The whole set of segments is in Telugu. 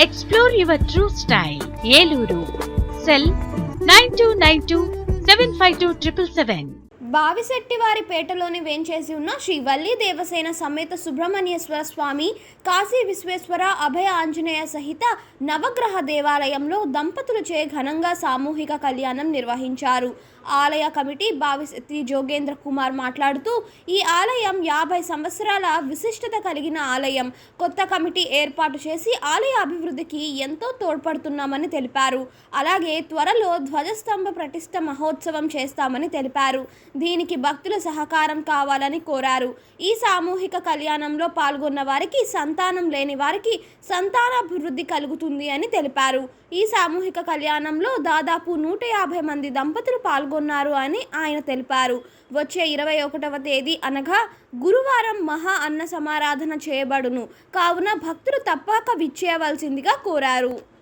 Explore your true style Eluru. Cell nine two nine two seven five two triple seven. బావిశెట్టివారి పేటలోని వేంచేసి ఉన్న శ్రీ వల్లి దేవసేన సమేత సుబ్రహ్మణ్యేశ్వర స్వామి కాశీ విశ్వేశ్వర అభయ ఆంజనేయ సహిత నవగ్రహ దేవాలయంలో దంపతులు చే ఘనంగా సామూహిక కళ్యాణం నిర్వహించారు. ఆలయ కమిటీ బావిశెట్టి జోగేంద్ర కుమార్ మాట్లాడుతూ ఈ ఆలయం యాభై సంవత్సరాల విశిష్టత కలిగిన ఆలయం. కొత్త కమిటీ ఏర్పాటు చేసి ఆలయ అభివృద్ధికి ఎంతో తోడ్పడుతున్నామని తెలిపారు. అలాగే త్వరలో ధ్వజస్తంభ ప్రతిష్ట మహోత్సవం చేస్తామని తెలిపారు. దీనికి భక్తుల సహకారం కావాలని కోరారు. ఈ సామూహిక కళ్యాణంలో పాల్గొన్న వారికి సంతానం లేని వారికి సంతానాభివృద్ధి కలుగుతుంది అని తెలిపారు. ఈ సామూహిక కళ్యాణంలో దాదాపు నూట యాభై మంది దంపతులు పాల్గొన్నారు అని ఆయన తెలిపారు. వచ్చే ఇరవై ఒకటవ తేదీ అనగా గురువారం మహా అన్న సమారాధన చేయబడును. కావున భక్తులు తప్పక విచ్చేయవలసిందిగా కోరారు.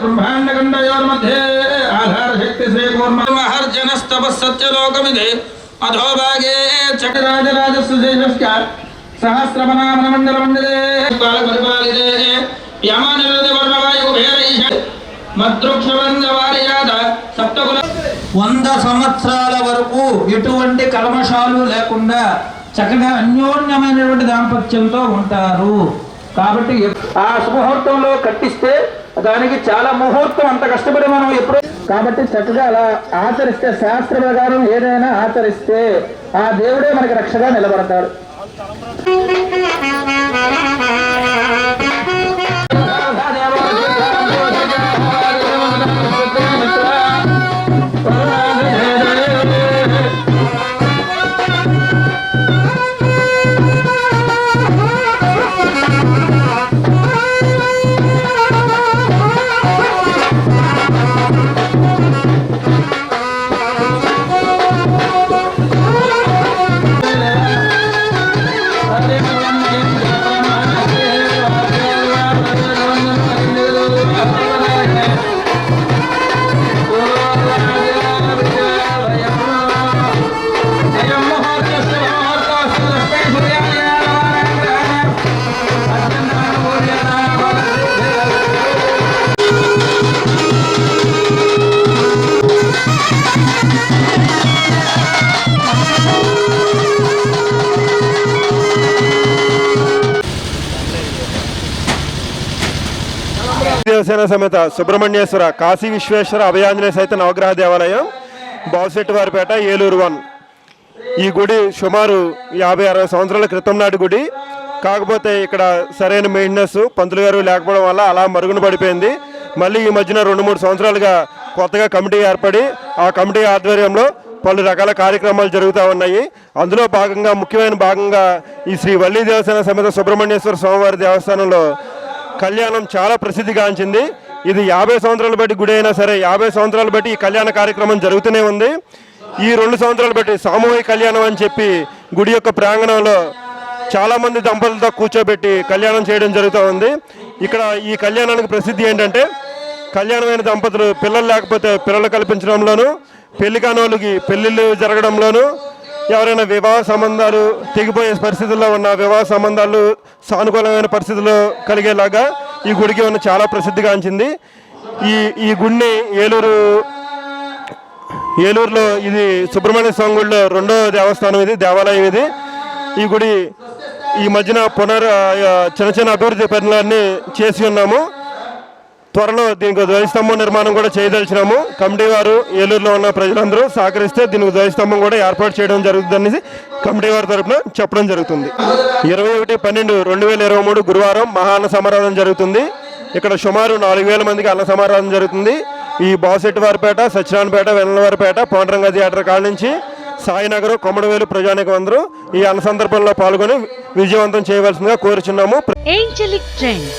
ब्रह्मांडखंडयोर्मध्ये आधारशक्तिश्रेयोर्महर्जनस्तवस्सत्यलोकमिधे अधोभागे चक्रराजराजस्वशेषस्य सहस्रमनामनमण्डलमण्डले कालपरिपालिते यमानिर्वृतवर्णवायुभेरैः వంద సంవత్సరాల వరకు ఎటువంటి కల్మషాలు లేకుండా చక్కగా అన్యోన్యమైనటువంటి దాంపత్యంతో ఉంటారు. కాబట్టి ఆ శుభముహూర్తంలో కట్టిస్తే దానికి చాలా ముహూర్తం అంత కష్టపడి మనం ఎప్పుడు కాబట్టి చక్కగా అలా ఆచరిస్తే శాస్త్ర ప్రకారం ఏదైనా ఆచరిస్తే ఆ దేవుడే మనకి రక్షగా నిలబడతాడు. దేవసేన సమేత సుబ్రహ్మణ్యేశ్వర కాశీ విశ్వేశ్వర అభయాంజనేయ సహిత నవగ్రహ దేవాలయం బావుశెట్టి వారిపేట ఏలూరు వన్. ఈ గుడి సుమారు యాభై అరవై సంవత్సరాల క్రితం నాటి గుడి. కాకపోతే ఇక్కడ సరైన మెయింటెనెన్స్ పంతులు గారు లేకపోవడం వల్ల అలా మరుగున పడిపోయింది. మళ్ళీ ఈ మధ్యన రెండు మూడు సంవత్సరాలుగా కొత్తగా కమిటీ ఏర్పడి ఆ కమిటీ ఆధ్వర్యంలో పలు రకాల కార్యక్రమాలు జరుగుతూ ఉన్నాయి. అందులో భాగంగా ముఖ్యమైన భాగంగా ఈ శ్రీ వల్లి దేవసేన సమేత సుబ్రహ్మణ్యేశ్వర స్వామివారి దేవస్థానంలో కళ్యాణం చాలా ప్రసిద్ధిగాంచింది ఇది యాభై సంవత్సరాలు బట్టి గుడి అయినా సరే యాభై సంవత్సరాలు బట్టి ఈ కళ్యాణ కార్యక్రమం జరుగుతూనే ఉంది. ఈ రెండు సంవత్సరాలు బట్టి సామూహిక కళ్యాణం అని చెప్పి గుడి యొక్క ప్రాంగణంలో చాలామంది దంపతులతో కూర్చోబెట్టి కళ్యాణం చేయడం జరుగుతూ ఉంది. ఇక్కడ ఈ కళ్యాణానికి ప్రసిద్ధి ఏంటంటే కళ్యాణమైన దంపతులు పిల్లలు లేకపోతే పిల్లలు కల్పించడంలోను పెళ్ళి కాని వాళ్ళకి పెళ్ళిళ్ళు జరగడంలోను ఎవరైనా వివాహ సంబంధాలు తెగిపోయే పరిస్థితుల్లో ఉన్న వివాహ సంబంధాలు సానుకూలమైన పరిస్థితులు కలిగేలాగా ఈ గుడికి ఉన్న చాలా ప్రసిద్ధిగాంచింది ఈ ఈ గుడిని ఏలూరు ఏలూరులో ఇది సుబ్రహ్మణ్య స్వామి గుడిలో రెండో దేవస్థానం ఇది దేవాలయం ఇది. ఈ గుడి ఈ మధ్యన పునర్ చిన్న చిన్న అభివృద్ధి పనులన్నీ చేసి ఉన్నాము. త్వరలో దీనికి ధ్వజస్తంభం నిర్మాణం కూడా చేయదలిచినాము. కమిటీ వారు ఏలూరులో ఉన్న ప్రజలందరూ సహకరిస్తే దీనికి ధ్వజస్తంభం కూడా ఏర్పాటు చేయడం జరుగుతుందని కమిటీ వారి తరపున చెప్పడం జరుగుతుంది. ఇరవై ఒకటి పన్నెండు రెండు వేల ఇరవై మూడు గురువారం మహా అన్న సమారాధన జరుగుతుంది. ఇక్కడ సుమారు నాలుగు వేల మందికి అన్న సమారాధన జరుగుతుంది. ఈ బాసెట్టివారిపేట సత్యనారాయణపేట వెన్నవారిపేట పౌండరంగ థియేటర్ కాడ నుంచి సాయినగర్ కొమ్మడవేలు ప్రజానికం అందరూ ఈ అన్న సందర్భంలో పాల్గొని విజయవంతం చేయవలసిందిగా కోరుచున్నాము. Angelic trends